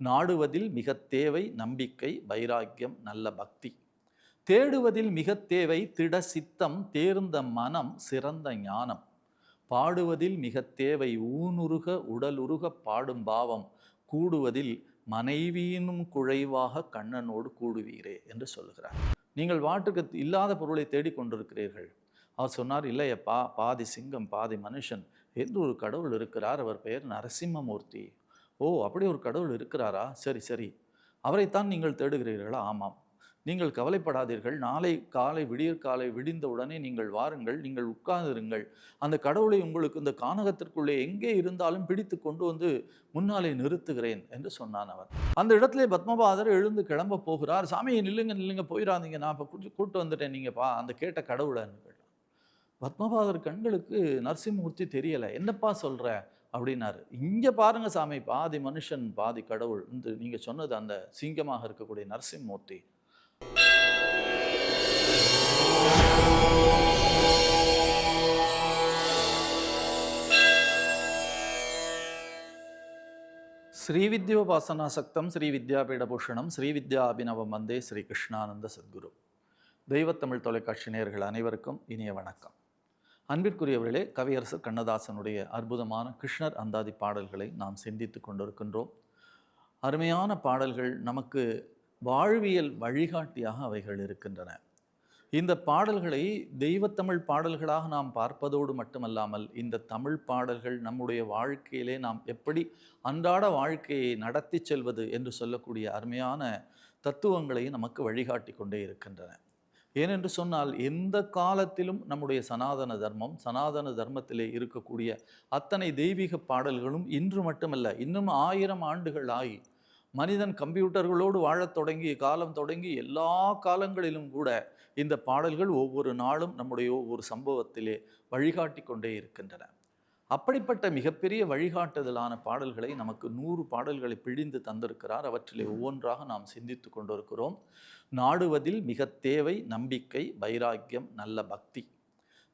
நாடுவதில் மிக தேவை நம்பிக்கை வைராக்கியம் நல்ல பக்தி. தேடுவதில் மிக தேவை திட சித்தம் தேர்ந்த மனம் சிறந்த ஞானம். பாடுவதில் மிக தேவை ஊனுருக உடலுருக பாடும் பாவம். கூடுவதில் மனைவியினும் குழைவாக கண்ணனோடு கூடுவீரே என்று சொல்லுகிறார். நீங்கள் வாட்டுக்கு இல்லாத பொருளை தேடிக்கொண்டிருக்கிறீர்கள் அவர் சொன்னார் இல்லையப்பா பாதி சிங்கம் பாதி மனுஷன். என்று ஒரு கடவுள் இருக்கிறார். அவர் பெயர் நரசிம்மமூர்த்தி. ஓ அப்படி ஒரு கடவுள் இருக்கிறாரா? சரி சரி. அவரைத்தான் நீங்கள் தேடுகிறீர்களா? ஆமாம். நீங்கள் கவலைப்படாதீர்கள். நாளை காலை விடியற் காலை விடிந்தவுடனே நீங்கள் வாருங்கள். நீங்கள் உட்கார்ந்திருங்கள். அந்த கடவுளை உங்களுக்கு இந்த கானகத்திற்குள்ளே எங்கே இருந்தாலும் பிடித்து கொண்டு வந்து முன்னாலே நிறுத்துகிறேன் என்று சொன்னான் அவர். அந்த இடத்துல பத்மபாதர் எழுந்து கிளம்ப போகிறார். சாமியை நில்லுங்க நில்லுங்க. போயிடாதீங்க நான் இப்போ கூட்டு வந்துட்டேன். நீங்கள் பா அந்த கேட்ட கடவுளை பத்மபாதர் கண்களுக்கு நரசிம்மூர்த்தி தெரியலை. என்னப்பா சொல்கிற அப்படின்னாரு. இங்கே பாருங்க சாமி பாதி மனுஷன் பாதி கடவுள் இந்த நீங்கள் சொன்னது அந்த சிங்கமாக இருக்கக்கூடிய நரசிம்மூர்த்தி. ஸ்ரீவித்யோபாசனாசக்தம் ஸ்ரீ வித்யாபீடபூஷணம் ஸ்ரீ வித்யா அபிநவம் வந்தே ஸ்ரீ கிருஷ்ணானந்த சத்குரு. தெய்வத்தமிழ் தொலைக்காட்சி நேயர்கள் அனைவருக்கும் இனிய வணக்கம். அன்பிற்குரியவர்களே கவியரசர் கண்ணதாசனுடைய அற்புதமான கிருஷ்ணர் அந்தாதி பாடல்களை நாம் சிந்தித்து கொண்டிருக்கின்றோம். அருமையான பாடல்கள் நமக்கு வாழ்வியல் வழிகாட்டியாக அவைகள் இருக்கின்றன. இந்த பாடல்களை தெய்வத்தமிழ் பாடல்களாக நாம் பார்ப்பதோடு மட்டுமல்லாமல் இந்த தமிழ் பாடல்கள் நம்முடைய வாழ்க்கையிலே நாம் எப்படி அன்றாட வாழ்க்கையை நடத்தி செல்வது என்று சொல்லக்கூடிய அருமையான தத்துவங்களை நமக்கு வழிகாட்டி கொண்டே இருக்கின்றன. ஏனென்று சொன்னால் எந்த காலத்திலும் நம்முடைய சனாதன தர்மம் சனாதன தர்மத்திலே இருக்கக்கூடிய அத்தனை தெய்வீக பாடல்களும் இன்று மட்டுமல்ல இன்னும் ஆயிரம் ஆண்டுகள் ஆகி மனிதன் கம்ப்யூட்டர்களோடு வாழத் தொடங்கி காலம் தொடங்கி எல்லா காலங்களிலும் கூட இந்த பாடல்கள் ஒவ்வொரு நாளும் நம்முடைய ஒவ்வொரு சம்பவத்திலே வழிகாட்டி கொண்டே இருக்கின்றன. அப்படிப்பட்ட மிகப்பெரிய வழிகாட்டுதலான பாடல்களை நமக்கு நூறு பாடல்களை பிழிந்து தந்திருக்கிறார். அவற்றிலே ஒவ்வொன்றாக நாம் சிந்தித்து கொண்டிருக்கிறோம். நாடுவதில் மிக தேவை நம்பிக்கை வைராக்கியம் நல்ல பக்தி.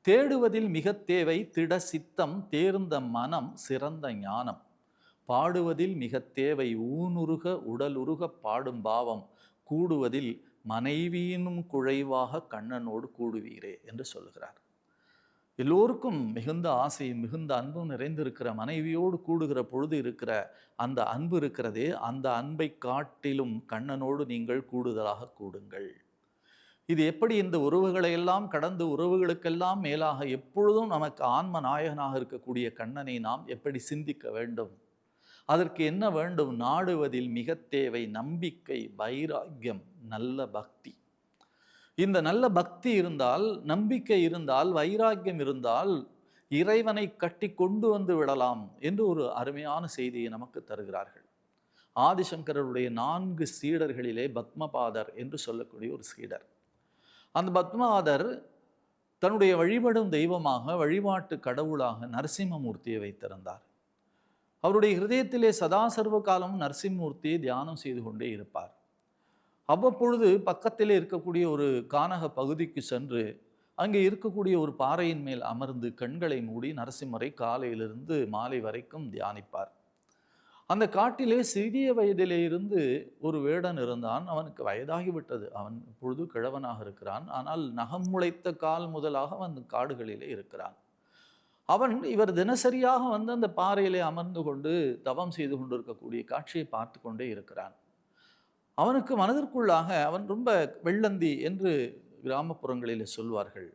தேடுவதில் மிக தேவை திட சித்தம் தேர்ந்த மனம் சிறந்த ஞானம். பாடுவதில் மிக தேவை ஊனுருக உடலுருக பாடும் பாவம். கூடுவதில் மனைவியினும் குழைவாக கண்ணனோடு கூடுவீரே என்று சொல்லுகிறார். எல்லோருக்கும் மிகுந்த ஆசை மிகுந்த அன்பும் நிறைந்திருக்கிற மனைவியோடு கூடுகிற பொழுது இருக்கிற அந்த அன்பு இருக்கிறதே அந்த அன்பை காட்டிலும் கண்ணனோடு நீங்கள் கூடுதலாக கூடுங்கள். இது எப்படி இந்த உறவுகளை எல்லாம் கடந்து உறவுகளுக்கெல்லாம் மேலாக எப்பொழுதும் நமக்கு ஆன்ம நாயகனாக இருக்கக்கூடிய கண்ணனை நாம் எப்படி சிந்திக்க வேண்டும்? அதற்கு என்ன வேண்டும்? நாடுவதில் மிக தேவை நம்பிக்கை வைராக்கியம் நல்ல பக்தி. இந்த நல்ல பக்தி இருந்தால் நம்பிக்கை இருந்தால் வைராக்கியம் இருந்தால் இறைவனை கட்டி கொண்டு வந்து விடலாம் என்று ஒரு அருமையான செய்தியை நமக்கு தருகிறார்கள். ஆதிசங்கரருடைய நான்கு சீடர்களிலே பத்மபாதர் என்று சொல்லக்கூடிய ஒரு சீடர். அந்த பத்மபாதர் தன்னுடைய வழிபடும் தெய்வமாக வழிபாட்டு கடவுளாக நரசிம்மமூர்த்தியை வைத்திருந்தார். அவருடைய ஹிருதயத்திலே சதா சர்வ காலமும் நரசிம்மூர்த்தியை தியானம் செய்து கொண்டே இருப்பார். அவ்வப்பொழுது பக்கத்திலே இருக்கக்கூடிய ஒரு கானக பகுதிக்கு சென்று அங்கே இருக்கக்கூடிய ஒரு பாறையின் மேல் அமர்ந்து கண்களை மூடி நரசிம்மரை காலையிலிருந்து மாலை வரைக்கும் தியானிப்பார். அந்த காட்டிலே சிறிய வயதிலே இருந்து ஒரு வேடன் இருந்தான். அவனுக்கு வயதாகிவிட்டது. அவன் இப்பொழுது கிழவனாக இருக்கிறான். ஆனால் நகம் முளைத்த கால் முதலாக அவன் காடுகளிலே இருக்கிறான். அவன் இவர் தினசரியாக வந்து அந்த பாறையிலே அமர்ந்து கொண்டு தவம் செய்து கொண்டிருக்கக்கூடிய காட்சியை பார்த்து கொண்டே இருக்கிறான். அவனுக்கு மனதிற்குள்ளாக அவன் ரொம்ப வெள்ளந்தி என்று கிராமப்புறங்களில் சொல்வார்கள்.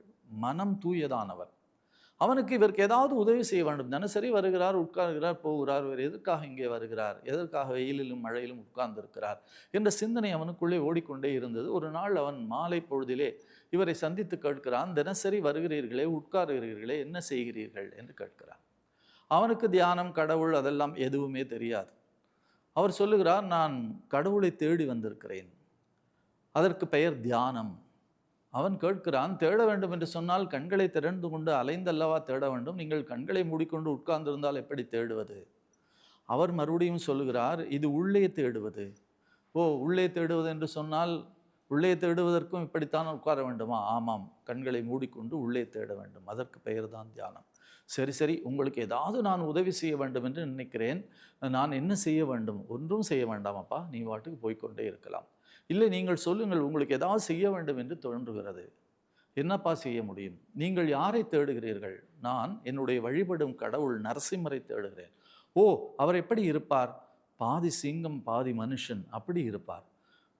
மனம் தூயதானவர் அவனுக்கு இவருக்கு ஏதாவது உதவி செய்ய வேண்டும். தினசரி வருகிறார் உட்கார்கிறார் போகிறார் இவர் எதற்காக இங்கே வருகிறார் எதற்காக வெயிலிலும் மழையிலும் உட்கார்ந்திருக்கிறார் என்ற சிந்தனை அவனுக்குள்ளே ஓடிக்கொண்டே இருந்தது. ஒரு நாள் அவன் மாலை பொழுதிலே இவரை சந்தித்து கேட்கிறான் தினசரி வருகிறீர்களே உட்காருகிறீர்களே என்ன செய்கிறீர்கள்? என்று கேட்கிறான். அவனுக்கு தியானம் கடவுள் அதெல்லாம் எதுவுமே தெரியாது. அவர் சொல்லுகிறார் நான் கடவுளை தேடி வந்திருக்கிறேன். அதற்கு பெயர் தியானம். அவன் கேட்கிறான் தேட வேண்டும் என்று சொன்னால் கண்களை திறந்து கொண்டு அலைந்தல்லவா தேட வேண்டும்? நீங்கள் கண்களை மூடிக்கொண்டு உட்கார்ந்திருந்தால் எப்படி தேடுவது? அவர் மறுபடியும் சொல்லுகிறார் இது உள்ளே தேடுவது. ஓ உள்ளே தேடுவது என்று சொன்னால் உள்ளே தேடுவதற்கும் இப்படித்தான் உட்கார வேண்டுமா? ஆமாம் கண்களை மூடிக்கொண்டு உள்ளே தேட வேண்டும். அதற்கு பெயர் தான் தியானம். சரி சரி உங்களுக்கு ஏதாவது நான் உதவி செய்ய வேண்டும் என்று நினைக்கிறேன். நான் என்ன செய்ய வேண்டும்? ஒன்றும் செய்ய வேண்டாமப்பா. நீ வாட்டுக்கு போய்க்கொண்டே இருக்கலாம். இல்லை நீங்கள் சொல்லுங்கள் உங்களுக்கு ஏதாவது செய்ய வேண்டும் என்று தோன்றுகிறது. என்னப்பா செய்ய முடியும்? நீங்கள் யாரை தேடுகிறீர்கள்? நான் என்னுடைய வழிபடும் கடவுள் நரசிம்மரை தேடுகிறேன். ஓ அவர் எப்படி இருப்பார்? பாதி சிங்கம் பாதி மனுஷன் அப்படி இருப்பார்.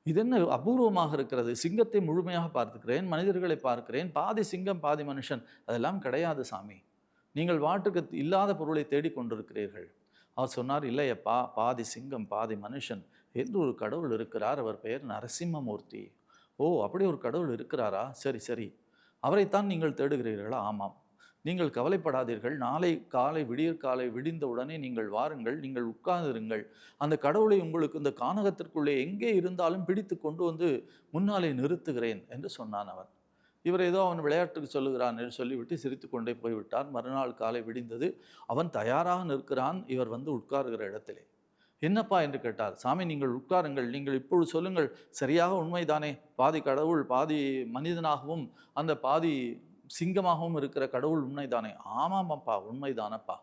இதென்ன அபூர்வமாக இருக்கிறது? சிங்கத்தை முழுமையாக பார்த்துக்கிறேன் மனிதர்களை பார்க்கிறேன் பாதி சிங்கம் பாதி மனுஷன் அதெல்லாம் கிடையாது சாமி. நீங்கள் வாட்டுக்கு இல்லாத பொருளை தேடிக்கொண்டிருக்கிறீர்கள் அவர் சொன்னார் இல்லையப்பா பாதி சிங்கம் பாதி மனுஷன். என்று ஒரு கடவுள் இருக்கிறார். அவர் பெயர் நரசிம்மமூர்த்தி. ஓ அப்படி ஒரு கடவுள் இருக்கிறாரா? சரி சரி. அவரைத்தான் நீங்கள் தேடுகிறீர்களா? ஆமாம். நீங்கள் கவலைப்படாதீர்கள். நாளை காலை விடியற் காலை விடிந்தவுடனே நீங்கள் வாருங்கள். நீங்கள் உட்கார்ந்திருங்கள். அந்த கடவுளை உங்களுக்கு இந்த கானகத்திற்குள்ளே எங்கே இருந்தாலும் பிடித்து கொண்டு வந்து முன்னாலே நிறுத்துகிறேன். என்று சொன்னான் அவன். இவர் ஏதோ அவன் விளையாட்டுக்கு சொல்லுகிறான் என்று சொல்லிவிட்டு சிரித்து கொண்டே போய்விட்டார் மறுநாள் காலை விடிந்தது. அவன் தயாராக நிற்கிறான். இவர் வந்து உட்காருகிற இடத்திலே. என்னப்பா? என்று கேட்டார். சாமி நீங்கள் உட்காருங்கள். நீங்கள் இப்பொழுது சொல்லுங்கள். சரியாக உண்மைதானே? பாதி கடவுள் பாதி மனிதனாகவும் அந்த பாதி சிங்கமாகவும் இருக்கிற கடவுள் உண்மைதானே? ஆமாமப்பா உண்மைதானப்பா.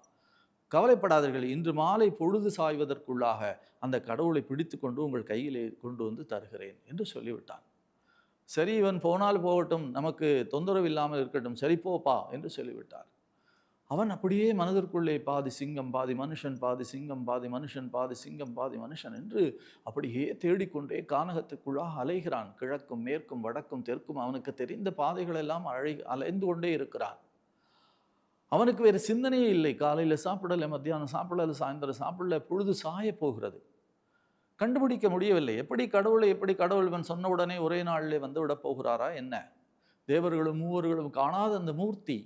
கவலைப்படாதீர்கள். இன்று மாலை பொழுது சாய்வதற்குள்ளாக அந்த கடவுளை பிடித்து கொண்டு உங்கள் கையிலே கொண்டு வந்து தருகிறேன் என்று சொல்லிவிட்டான். சரி இவன் போனால் போகட்டும் நமக்கு தொந்தரவு இல்லாமல் இருக்கட்டும் சரி போப்பா என்று சொல்லிவிட்டார். அவன் அப்படியே மனதிற்குள்ளே பாதி சிங்கம் பாதி மனுஷன் பாதி சிங்கம் பாதி மனுஷன் பாதி சிங்கம் பாதி மனுஷன் என்று அப்படியே தேடிக்கொண்டே கானகத்துக்குள்ளாக அலைகிறான். கிழக்கும் மேற்கும் வடக்கும் தெற்கும் அவனுக்கு தெரிந்த பாதைகள் எல்லாம் அழை அலைந்து கொண்டே இருக்கிறான். அவனுக்கு வேறு சிந்தனையே இல்லை. காலையில் சாப்பிடலை மத்தியானம் சாப்பிடல சாயந்தரம் சாப்பிடல பொழுது சாய போகிறது. கண்டுபிடிக்க முடியவில்லை. எப்படி கடவுளை எப்படி கடவுள் இவன் சொன்ன உடனே ஒரே நாளிலே வந்து விட போகிறாரா என்ன? தேவர்களும் மூவர்களும் காணாத அந்த மூர்த்தி.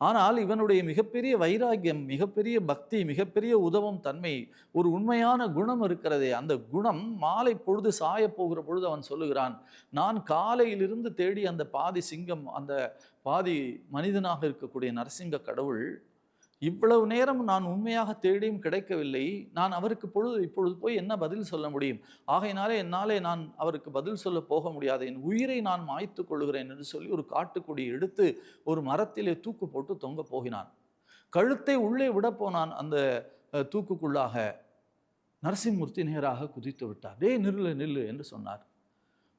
ஆனால் இவனுடைய மிகப்பெரிய வைராக்கியம் மிகப்பெரிய பக்தி மிகப்பெரிய உதவும் தன்மை ஒரு உண்மையான குணம் இருக்கிறதே. அந்த குணம் மாலை பொழுது சாய போகிற பொழுது அவன் சொல்லுகிறான் நான் காலையிலிருந்து தேடி அந்த பாதி சிங்கம் அந்த பாதி மனிதனாக இருக்கக்கூடிய நரசிங்க கடவுள் இவ்வளவு நேரம் நான் உண்மையாக தேடியும் கிடைக்கவில்லை. நான் அவருக்கு பொழுது இப்பொழுது போய் என்ன பதில் சொல்ல முடியும்? ஆகையினாலே என்னாலே நான் அவருக்கு பதில் சொல்ல போக முடியாது. என் உயிரை நான் மாய்த்து கொள்கிறேன் என்று சொல்லி ஒரு காட்டுக்குடி எடுத்து ஒரு மரத்திலே தூக்கு போட்டு தொங்க போகினான். கழுத்தை உள்ளே விட போனான் அந்த தூக்குக்குள்ளாக. நரசிம்மூர்த்தி நேராக குதித்து விட்டார். டே நில்லு நில்லு என்று சொன்னார்.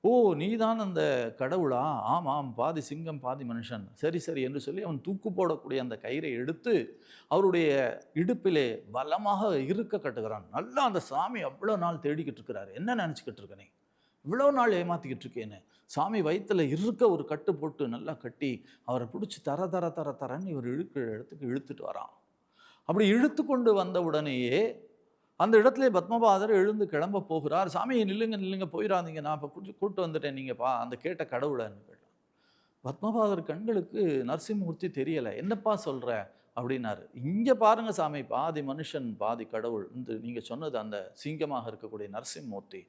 ஓ நீதான் அந்த கடவுளா? ஆமாம் பாதி சிங்கம் பாதி மனுஷன். சரி சரி என்று சொல்லி அவன் தூக்கு போடக்கூடிய அந்த கயிறை எடுத்து அவருடைய இடுப்பிலே பலமாக இருக்க கட்டுகிறான். நல்லா அந்த சாமி அவ்வளோ நாள் தேடிக்கிட்டு இருக்கிறாரு. என்ன நினச்சிக்கிட்டு இருக்கனே இவ்வளோ நாள் ஏமாற்றிக்கிட்டு இருக்கேன்னு. சாமி வயிற்றில் இருக்க ஒரு கட்டு போட்டு நல்லா கட்டி அவரை பிடிச்சி தர தர தர தரன்னு இவர் இழுக்கிற இடத்துக்கு இழுத்துட்டு வரான். அப்படி இழுத்து கொண்டு வந்த உடனேயே அந்த இடத்துல பத்மபாதர் எழுந்து கிளம்ப போகிறார். சாமியை நில்லுங்க நில்லுங்க போயிடாதீங்க நான் இப்போ கூட்டி கூட்டு வந்துட்டேன். நீங்கள்ப்பா அந்த கேட்ட கடவுளைன்னு கேட்டான் பத்மபாதர் கண்களுக்கு நரசிம்மூர்த்தி தெரியலை. என்னப்பா சொல்கிற அப்படின்னாரு. இங்கே பாருங்க சாமி பாதி மனுஷன் பாதி கடவுள் இந்த நீங்கள் சொன்னது அந்த சிங்கமாக இருக்கக்கூடிய நரசிம்மூர்த்தி.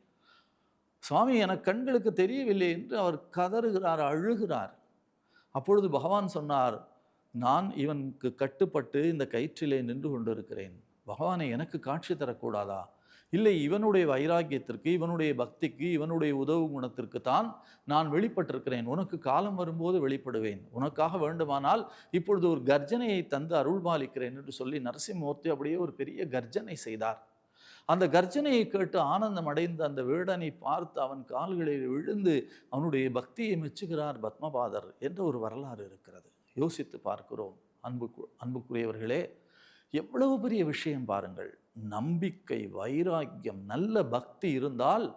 சுவாமி எனக்கு கண்களுக்கு தெரியவில்லை என்று அவர் கதறுகிறார் அழுகிறார். அப்பொழுது பகவான் சொன்னார் நான் இவனுக்கு கட்டுப்பட்டு இந்த கயிற்றிலே நின்று கொண்டிருக்கிறேன். பகவானை எனக்கு காட்சி தரக்கூடாதா? இல்லை இவனுடைய வைராக்கியத்திற்கு இவனுடைய பக்திக்கு இவனுடைய உதவு குணத்திற்கு தான் நான் வெளிப்பட்டிருக்கிறேன். உனக்கு காலம் வரும்போது வெளிப்படுவேன். உனக்காக வேண்டுமானால் இப்பொழுது ஒரு கர்ஜனையை தந்து அருள்பாலிக்கிறேன் என்று சொல்லி நரசிம்மூர்த்தி அப்படியே ஒரு பெரிய கர்ஜனை செய்தார். அந்த கர்ஜனையை கேட்டு ஆனந்தம் அடைந்த அந்த வேடனை பார்த்து அவன் கால்களில் விழுந்து அவனுடைய பக்தியை மெச்சுகிறார் பத்மபாதர் என்ற ஒரு வரலாறு இருக்கிறது. யோசித்து பார்க்கிறோம். அன்பு அன்புக்குரியவர்களே எவ்வளவு பெரிய விஷயம் பாருங்கள். நம்பிக்கை வைராக்கியம் நல்ல பக்தி இருந்தால்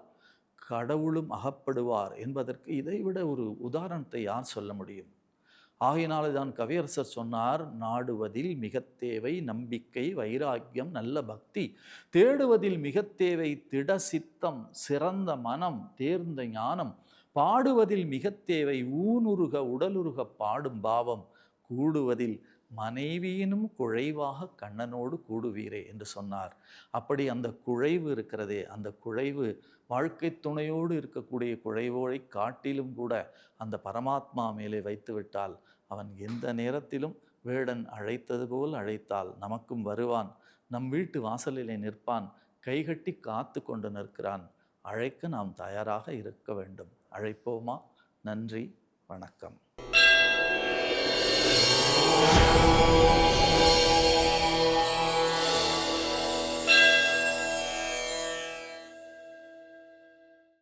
கடவுளும் அகப்படுவார் என்பதற்கு இதைவிட ஒரு உதாரணத்தை யார் சொல்ல முடியும்? ஆகையினாலே தான் கவியரசர் சொன்னார் நாடுவதில் மிக தேவை நம்பிக்கை வைராக்கியம் நல்ல பக்தி. தேடுவதில் மிக தேவை திட சித்தம் சிறந்த மனம் தேர்ந்த ஞானம். பாடுவதில் மிக தேவை ஊனுருக உடலுருக பாடும் பாவம். கூடுவதில் மனைவியினும் குழைவாக கண்ணனோடு கூடுவீரே என்று சொன்னார். அப்படி அந்த குழைவு இருக்கிறதே அந்த குழைவு வாழ்க்கை துணையோடு இருக்கக்கூடிய குழைவோரை காட்டிலும் கூட அந்த பரமாத்மா மேலே வைத்துவிட்டால் அவன் எந்த நேரத்திலும் வேடன் அழைத்தது போல் அழைத்தால் நமக்கும் வருவான். நம் வீட்டு வாசலிலே நிற்பான் கைகட்டி காத்து கொண்டு நிற்கிறான். அழைக்க நாம் தயாராக இருக்க வேண்டும். அழைப்போமா? நன்றி வணக்கம்.